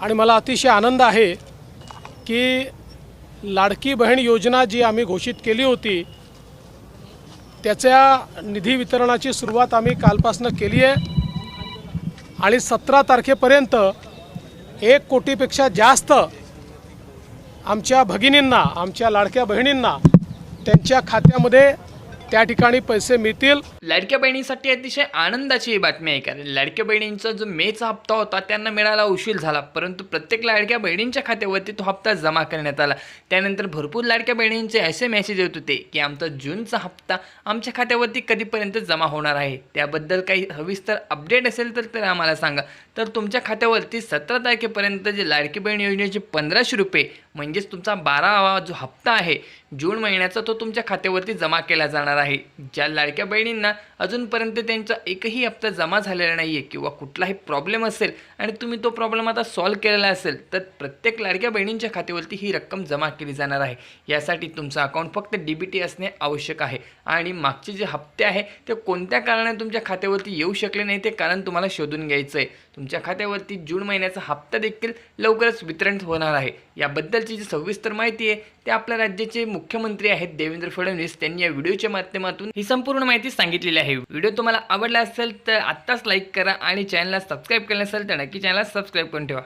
आणि मला अतिशय आनंद आहे की लाडकी बहीण योजना जी आम्ही घोषित केली होती त्याच्या निधी वितरणाची सुरुवात आम्ही कालपासनं केली आहे. आणि सतरा तारखेपर्यंत एक कोटीपेक्षा जास्त आमच्या भगिनींना आमच्या लाडक्या बहिणींना त्यांच्या खात्यामध्ये त्या ठिकाणी पैसे मिळतील. लाडक्या बहिणीसाठी अतिशय आनंदाची ही बातमी आहे कारण लाडक्या बहिणींचा जो मेचा हप्ता होता त्यांना मिळायला उशीर झाला. परंतु प्रत्येक लाडक्या बहिणींच्या खात्यावरती तो हप्ता जमा करण्यात आला. त्यानंतर भरपूर लाडक्या बहिणींचे असे मेसेज येत होते की आमचा जूनचा हप्ता आमच्या खात्यावरती कधीपर्यंत जमा होणार आहे? त्याबद्दल काही हविस्तर अपडेट असेल तर ते आम्हाला सांगा. तर तुमच्या खात्यावरती सतरा तारखेपर्यंत जे लाडकी बहीण योजनेचे पंधराशे रुपये म्हणजेच तुमचा बारावा जो हप्ता आहे जून महिन्याचा तो तुमच्या खात्यावरती जमा केला जाणार आहे. ज्या लाडक्या बहिणींना अजूनपर्यंत त्यांचा एकही हप्ता जमा झालेला नाही आहे किंवा कुठलाही प्रॉब्लेम असेल आणि तुम्ही तो प्रॉब्लेम आता सॉल्व्ह केलेला असेल तर प्रत्येक लाडक्या बहिणींच्या खात्यावरती ही रक्कम जमा केली जाणार आहे. यासाठी तुमचं अकाउंट फक्त डी बी टी असणे आवश्यक आहे. आणि मागचे जे हप्ते आहे ते कोणत्या कारणाने तुमच्या खात्यावरती येऊ शकले नाही ते कारण तुम्हाला शोधून घ्यायचं आहे तुमच्या खात्यावरती जून महिन्याचा हप्ता देखील लवकरच वितरण होणार आहे. याबद्दलची जी सविस्तर माहिती आहे ते आपल्या राज्याचे मुख्यमंत्री आहेत देवेंद्र फडणवीस. त्यांनी या व्हिडिओच्या माध्यमातून ही संपूर्ण माहिती सांगितलेली आहे. व्हिडिओ तुम्हाला आवडला असेल तर आत्ताच लाईक करा आणि चॅनलला सबस्क्राईब केलं असेल तर नक्की चॅनलला सबस्क्राईब करून ठेवा.